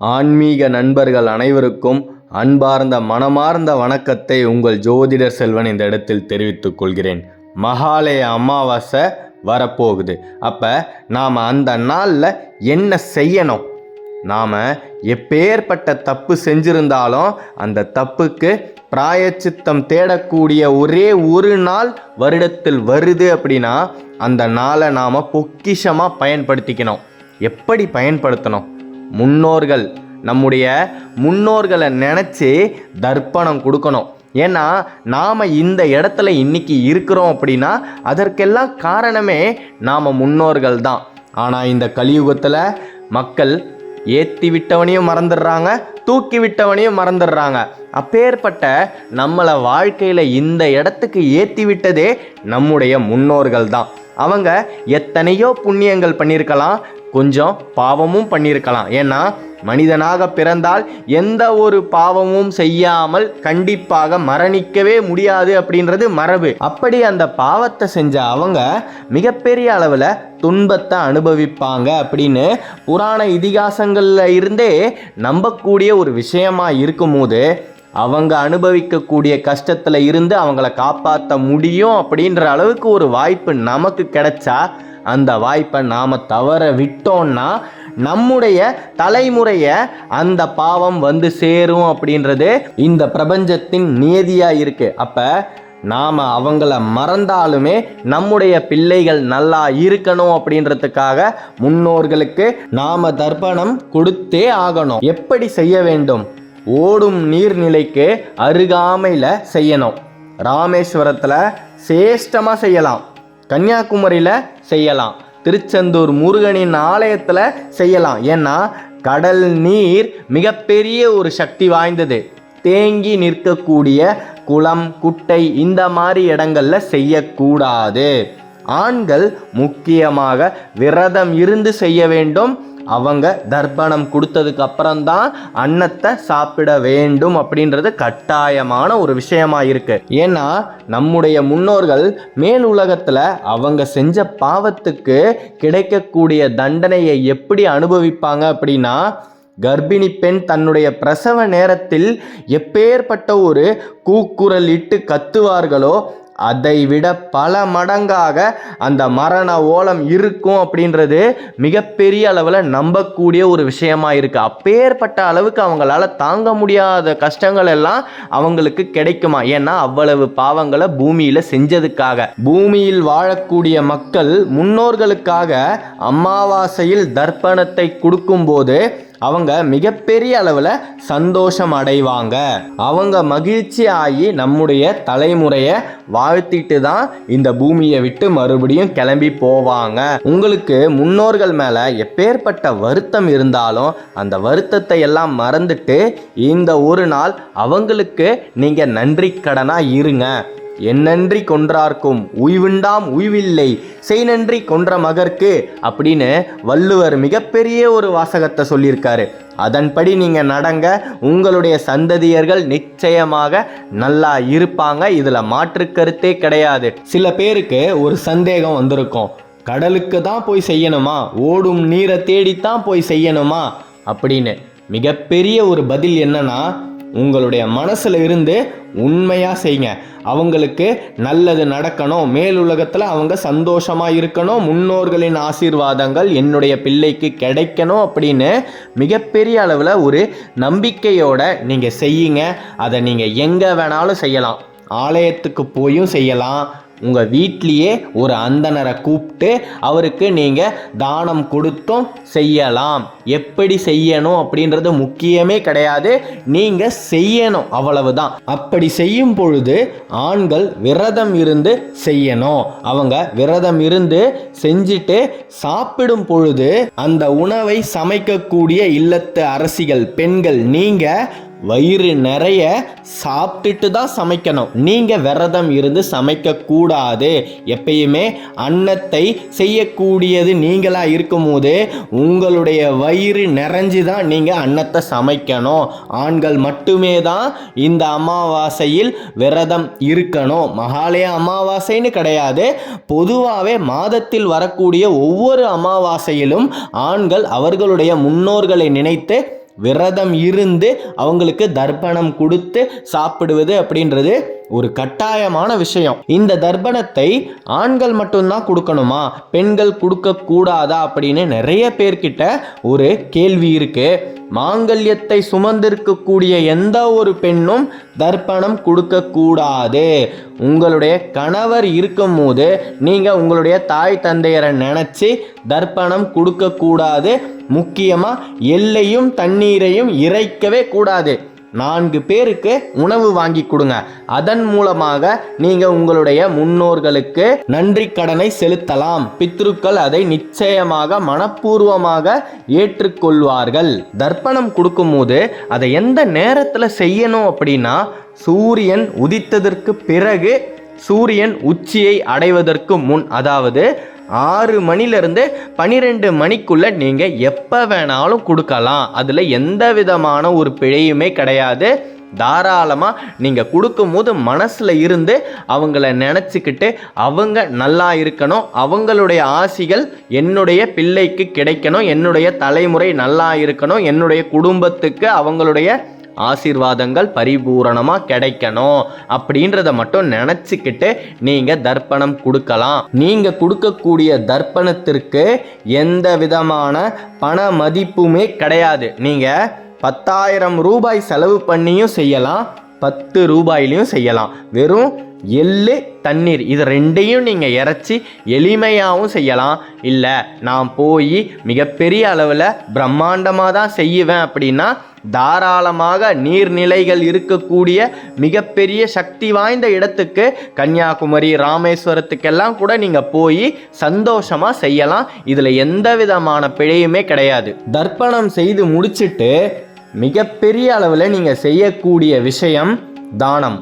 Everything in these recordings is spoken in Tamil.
ஆன்மீக நண்பர்கள் அனைவருக்கும் அன்பார்ந்த மனமார்ந்த வணக்கத்தை உங்கள் ஜோதிடர் செல்வன் இந்த இடத்தில் தெரிவித்துக் கொள்கிறேன். மகாலய அமாவாசை வரப்போகுது. அப்போ நாம் அந்த நாளில் என்ன செய்யணும்? நாம் எப்பேற்பட்ட தப்பு செஞ்சிருந்தாலும் அந்த தப்புக்கு பிராயச்சித்தம் தேடக்கூடிய ஒரே ஒரு நாள் வருடத்தில் வருது அப்படின்னா அந்த நாளை நாம் பொக்கிஷமாக பயன்படுத்திக்கணும். எப்படி பயன்படுத்தணும்? முன்னோர்கள். நம்முடைய முன்னோர்களை நினச்சி தர்ப்பணம் கொடுக்கணும். ஏன்னா நாம் இந்த இடத்துல இன்னைக்கு இருக்கிறோம் அப்படின்னா அதற்கெல்லாம் காரணமே நாம் முன்னோர்கள் தான். ஆனால் இந்த கலியுகத்தில் மக்கள் ஏற்றி விட்டவனையும் மறந்துடுறாங்க தூக்கி விட்டவனையும் மறந்துடுறாங்க. அப்பேற்பட்ட நம்மளை வாழ்க்கையில் இந்த இடத்துக்கு ஏற்றி விட்டதே நம்முடைய முன்னோர்கள் தான். அவங்க எத்தனையோ புண்ணியங்கள் பண்ணியிருக்கலாம் கொஞ்சம் பாவமும் பண்ணியிருக்கலாம் ஏன்னா மனிதனாக பிறந்தால் எந்த ஒரு பாவமும் செய்யாமல் கண்டிப்பாக மரணிக்கவே முடியாது அப்படின்றது மரபு. அப்படி அந்த பாவத்தை செஞ்ச அவங்க மிகப்பெரிய அளவில் துன்பத்தை அனுபவிப்பாங்க அப்படின்னு புராண இதிகாசங்களில் இருந்தே நம்பக்கூடிய ஒரு விஷயமா இருக்கும்போது அவங்க அனுபவிக்கக்கூடிய கஷ்டத்தில் இருந்து அவங்கள காப்பாற்ற முடியும் அப்படின்ற அளவுக்கு ஒரு வாய்ப்பு நமக்கு கிடைச்சா அந்த வாய்ப்பை நாம் தவற விட்டோம்னா நம்முடைய தலைமுறையை அந்த பாவம் வந்து சேரும் அப்படின்றது இந்த பிரபஞ்சத்தின் நியதியாக இருக்கு. அப்போ நாம் அவங்கள மறந்தாலுமே நம்முடைய பிள்ளைகள் நல்லா இருக்கணும் அப்படின்றதுக்காக முன்னோர்களுக்கு நாம் தர்ப்பணம் கொடுத்தே ஆகணும். எப்படி செய்ய வேண்டும்? ஓடும் நீர்நிலைக்கு அருகாமையில் செய்யணும். ராமேஸ்வரத்தில் சேஷ்டமாக செய்யலாம். கன்னியாகுமரியில் செய்யலாம். திருச்செந்தூர் முருகனின் ஆலயத்தில் செய்யலாம். ஏன்னா கடல் நீர் மிகப்பெரிய ஒரு சக்தி வாய்ந்தது. தேங்கி நிற்கக்கூடிய குளம் குட்டை இந்த மாதிரி இடங்களில் செய்யக்கூடாது. ஆண்கள் முக்கியமாக விரதம் இருந்து செய்ய வேண்டும். அவங்க தர்ப்பணம் கொடுத்ததுக்கு அப்புறம்தான் அன்னத்தை சாப்பிட வேண்டும் அப்படின்றது கட்டாயமான ஒரு விஷயமா இருக்கு. ஏன்னா நம்முடைய முன்னோர்கள் மேல் உலகத்துல அவங்க செஞ்ச பாவத்துக்கு கிடைக்கக்கூடிய தண்டனையை எப்படி அனுபவிப்பாங்க அப்படின்னா கர்ப்பிணி பெண் தன்னுடைய பிரசவ நேரத்தில் எப்பேற்பட்ட ஒரு கூக்குரல் இட்டு கத்துவார்களோ அதை விட பல மடங்காக அந்த மரண ஓலம் இருக்கும் அப்படின்றது மிகப்பெரிய அளவில் நம்பக்கூடிய ஒரு விஷயமா இருக்குது அப்பேற்பட்ட அளவுக்கு அவங்களால தாங்க முடியாத கஷ்டங்கள் எல்லாம் அவங்களுக்கு கிடைக்குமா? ஏன்னா அவ்வளவு பாவங்களை பூமியில் செஞ்சதுக்காக. பூமியில் வாழக்கூடிய மக்கள் முன்னோர்களுக்காக அமாவாசையில் தர்ப்பணத்தை கொடுக்கும்போது அவங்க மிகப்பெரிய அளவில் சந்தோஷம் அடைவாங்க அவங்க மகிழ்ச்சி ஆகி நம்முடைய தலைமுறையை வாழ்த்திட்டு தான் இந்த பூமியை விட்டு மறுபடியும் கிளம்பி போவாங்க. உங்களுக்கு முன்னோர்கள் மேலே எப்பேற்பட்ட வருத்தம் இருந்தாலும் அந்த வருத்தத்தை எல்லாம் மறந்துட்டு இந்த ஒரு நாள் அவங்களுக்கு நீங்கள் நன்றி கடனாக இருங்க. என்னன்றி கொன்றார்க்கும். உய்வுண்டாம் உய்வில்லை. செய் நன்றி கொன்ற மகர்க்கு அப்படின்னு வள்ளுவர் மிகப்பெரிய ஒரு வாசகத்தை சொல்லியிருக்காரு. அதன்படி நீங்கள் நடங்க உங்களுடைய சந்ததியர்கள் நிச்சயமாக நல்லா இருப்பாங்க. இதில் மாற்று கருத்தே கிடையாது. சில பேருக்கு ஒரு சந்தேகம் வந்திருக்கும். கடலுக்கு தான் போய் செய்யணுமா? ஓடும் நீரை தேடித்தான் போய் செய்யணுமா? அப்படின்னு மிகப்பெரிய ஒரு பதில் என்னன்னா உங்களுடைய மனசில் இருந்து உண்மையாக செய்யுங்க அவங்களுக்கு நல்லது நடக்கணும். மேலுலகத்தில் அவங்க சந்தோஷமாக இருக்கணும். முன்னோர்களின் ஆசீர்வாதங்கள் என்னுடைய பிள்ளைக்கு கிடைக்கணும் அப்படின்னு மிகப்பெரிய அளவில் ஒரு நம்பிக்கையோட நீங்கள் செய்யுங்க. அதை நீங்கள் எங்கே வேணாலும் செய்யலாம். ஆலயத்துக்கு போயும் செய்யலாம். உங்கள் வீட்லேயே ஒரு அந்தனரை கூப்பிட்டு அவருக்கு நீங்கள் தானம் கொடுத்தும் செய்யலாம். எப்படி செய்யணும் அப்படின்றது முக்கியமே கிடையாது. நீங்கள் செய்யணும் அவ்வளவுதான். அப்படி செய்யும் பொழுது ஆண்கள் விரதம் இருந்து செய்யணும். அவங்க விரதம் இருந்து செஞ்சுட்டு சாப்பிடும் பொழுது அந்த உணவை சமைக்கக்கூடிய இல்லத்து அரசிகள் பெண்கள் நீங்கள் வயிறு நிறைய சாப்பிட்டுட்டு தான் சமைக்கணும். நீங்கள் விரதம் இருந்து சமைக்கக்கூடாது. எப்பயுமே அன்னத்தை செய்யக்கூடியது நீங்களாக இருக்கும்போது உங்களுடைய வயிறு நிறைஞ்சு தான் நீங்கள் அன்னத்தை சமைக்கணும். ஆண்கள் மட்டுமே தான் இந்த அமாவாசையில் விரதம் இருக்கணும். மகாலய அமாவாசைன்னு கிடையாது. பொதுவாகவே மாதத்தில் வரக்கூடிய ஒவ்வொரு அமாவாசையிலும் ஆண்கள் அவர்களுடைய முன்னோர்களை நினைத்து விரதம் இருந்து அவங்களுக்கு தர்ப்பணம் கொடுத்து சாப்பிடுவது அப்படின்றது ஒரு கட்டாயமான விஷயம். இந்த தர்ப்பணத்தை ஆண்கள் மட்டும்தான் கொடுக்கணுமா? பெண்கள் கொடுக்க கூடாதா அப்படின்னு நிறைய பேர்கிட்ட ஒரு கேள்வி இருக்கு. மாங்கல்யத்தை சுமந்திருக்கக்கூடிய எந்த ஒரு பெண்ணும் தர்ப்பணம் கொடுக்க கூடாது உங்களுடைய கணவர் இருக்கும்போது நீங்கள் உங்களுடைய தாய் தந்தையரை நினச்சி தர்ப்பணம் கொடுக்க கூடாது முக்கியமாக எல்லையும் தண்ணீரையும் இறைக்கவே கூடாது. நான்கு பேருக்கு உணவு வாங்கி கொடுங்க. அதன் மூலமாக நீங்க உங்களுடைய முன்னோர்களுக்கு நன்றி கடனை செலுத்தலாம். பித்ருக்கள் அதை நிச்சயமாக மனப்பூர்வமாக ஏற்றுக்கொள்வார்கள். தர்ப்பணம் கொடுக்கும்போது அதை எந்த நேரத்தில் செய்யணும் அப்படின்னா சூரியன் உதித்ததற்கு பிறகு சூரியன் உச்சியை அடைவதற்கு முன் அதாவது ஆறு மணிலேருந்து பன்னிரெண்டு மணிக்குள்ளே நீங்கள் எப்போ வேணாலும் கொடுக்கலாம். அதில் எந்த விதமான ஒரு பிழையுமே கிடையாது. தாராளமாக நீங்கள் கொடுக்கும்போது மனசில் இருந்து அவங்கள நினச்சிக்கிட்டு அவங்க நல்லா இருக்கணும் அவங்களுடைய ஆசிகள் என்னுடைய பிள்ளைக்கு கிடைக்கணும் என்னுடைய தலைமுறை நல்லா இருக்கணும் என்னுடைய குடும்பத்துக்கு அவங்களுடைய ஆசீர்வாதங்கள் பரிபூரணமாக கிடைக்கணும் அப்படின்றத மட்டும் நினச்சிக்கிட்டு நீங்கள் தர்ப்பணம் கொடுக்கலாம். நீங்கள் கொடுக்கக்கூடிய தர்ப்பணத்திற்கு எந்த விதமான பண மதிப்புமே கிடையாது. நீங்கள் பத்தாயிரம் ரூபாய் செலவு பண்ணியும் செய்யலாம். பத்து ரூபாயிலையும் செய்யலாம். வெறும் எள்ளு தண்ணீர் இது ரெண்டையும் நீங்கள் இறச்சி எளிமையாகவும் செய்யலாம். இல்லை நான் போய் மிகப்பெரிய அளவில் பிரம்மாண்டமாக தான் செய்வேன் அப்படின்னா தாராளமாக நீர்நிலைகள் இருக்கக்கூடிய மிகப்பெரிய சக்தி வாய்ந்த இடத்துக்கு கன்னியாகுமரி ராமேஸ்வரத்துக்கெல்லாம் கூட நீங்கள் போய் சந்தோஷமாக செய்யலாம். இதில் எந்த விதமான பிழையுமே கிடையாது. தர்ப்பணம் செய்து முடிச்சுட்டு மிகப்பெரிய அளவில் நீங்கள் செய்யக்கூடிய விஷயம் தானம்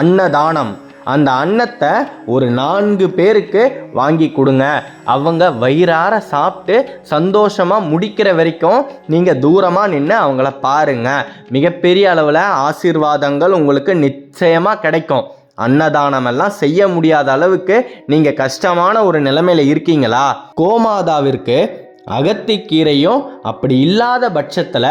அன்னதானம். அந்த அன்னத்தை ஒரு நான்கு பேருக்கு வாங்கி கொடுங்க. அவங்க வயிறார சாப்பிட்டு சந்தோஷமாக முடிக்கிற வரைக்கும் நீங்கள் தூரமாக நின்று அவங்கள பாருங்க. மிகப்பெரிய அளவில் ஆசீர்வாதங்கள் உங்களுக்கு நிச்சயமாக கிடைக்கும். அன்னதானம் எல்லாம் செய்ய முடியாத அளவுக்கு நீங்கள் கஷ்டமான ஒரு நிலைமையில் இருக்கீங்களா? கோமாதாவிற்கு அகத்திக்கீரையும் அப்படி இல்லாத பட்சத்தில்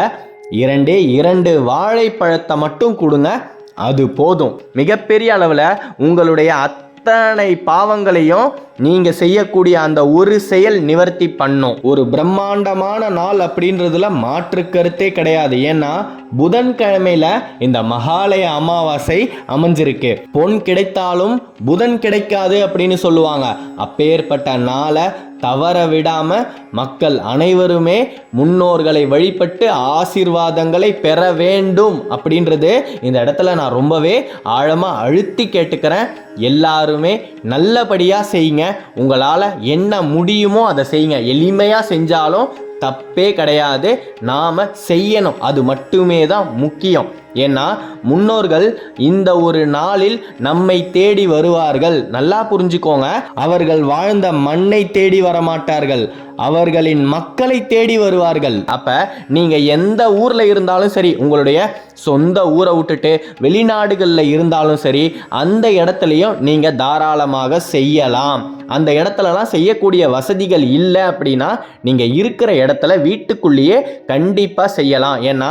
இரண்டே இரண்டு வாழைப்பழத்தை மட்டும் கொடுங்க அது போதும். மிகப்பெரிய அளவில் உங்களுடைய அத்தனை பாவங்களையும் நீங்க செய்யக்கூடிய அந்த ஒரு செயல் நிவர்த்தி பண்ணும். ஒரு பிரம்மாண்டமான நாள் அப்படின்றதுல மாற்று கருத்தே கிடையாது. ஏன்னா புதன்கிழமையில இந்த மகாலய அமாவாசை அமைஞ்சிருக்கு. பொன் கிடைத்தாலும் புதன் கிடைக்காது அப்படின்னு சொல்லுவாங்க. அப்பேற்பட்ட நாளை தவற விடாம மக்கள் அனைவருமே முன்னோர்களை வழிபட்டு ஆசீர்வாதங்களை பெற வேண்டும் அப்படின்றது இந்த இடத்துல நான் ரொம்பவே ஆழமாக அழுத்தி கேட்டுக்கிறேன். எல்லாருமே நல்லபடியாக செய்யுங்க. உங்களால் என்ன முடியுமோ அதை செய்யுங்க. எளிமையாக செஞ்சாலும் தப்பே கிடையாது. நாம் செய்யணும். அது மட்டுமே தான் முக்கியம். ஏன்னா முன்னோர்கள் இந்த ஒரு நாளில் நம்மை தேடி வருவார்கள். நல்லா புரிஞ்சுக்கோங்க. அவர்கள் வாழ்ந்த மண்ணை தேடி வரமாட்டார்கள். அவர்களின் மக்களை தேடி வருவார்கள். அப்ப நீங்க எந்த ஊர்ல இருந்தாலும் சரி உங்களுடைய சொந்த ஊரை விட்டுட்டு வெளிநாடுகளில் இருந்தாலும் சரி அந்த இடத்துலையும் நீங்க தாராளமாக செய்யலாம். அந்த இடத்துலலாம் செய்யக்கூடிய வசதிகள் இல்லை அப்படின்னா நீங்கள் இருக்கிற இடத்துல வீட்டுக்குள்ளேயே கண்டிப்பாக செய்யலாம். ஏன்னா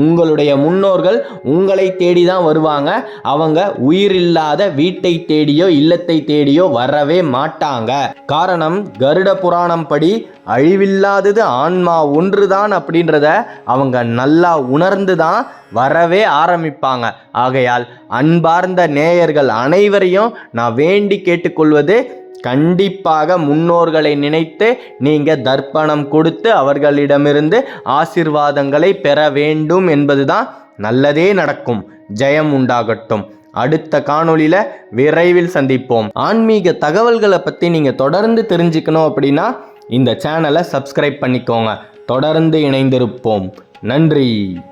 உங்களுடைய முன்னோர்கள் உங்களை தேடி தான் வருவாங்க. அவங்க உயிரில்லாத வீட்டை தேடியோ இல்லத்தை தேடியோ வரவே மாட்டாங்க. காரணம் கருட புராணம் படி அழிவில்லாதது ஆன்மா ஒன்றுதான் அப்படின்றத அவங்க நல்லா உணர்ந்து தான் வரவே ஆரம்பிப்பாங்க. ஆகையால் அன்பார்ந்த நேயர்கள் அனைவரையும் நான் வேண்டி கேட்டுக்கொள்வது கண்டிப்பாக முன்னோர்களை நினைத்து நீங்கள் தர்ப்பணம் கொடுத்து அவர்களிடமிருந்து ஆசிர்வாதங்களை பெற வேண்டும் என்பதுதான் நல்லதே நடக்கும். ஜெயம் உண்டாகட்டும். அடுத்த காணொளியில் விரைவில் சந்திப்போம். ஆன்மீக தகவல்களை பற்றி நீங்கள் தொடர்ந்து தெரிஞ்சுக்கணும் அப்படின்னா இந்த சேனலை சப்ஸ்கிரைப் பண்ணிக்கோங்க. தொடர்ந்து இணைந்திருப்போம். நன்றி.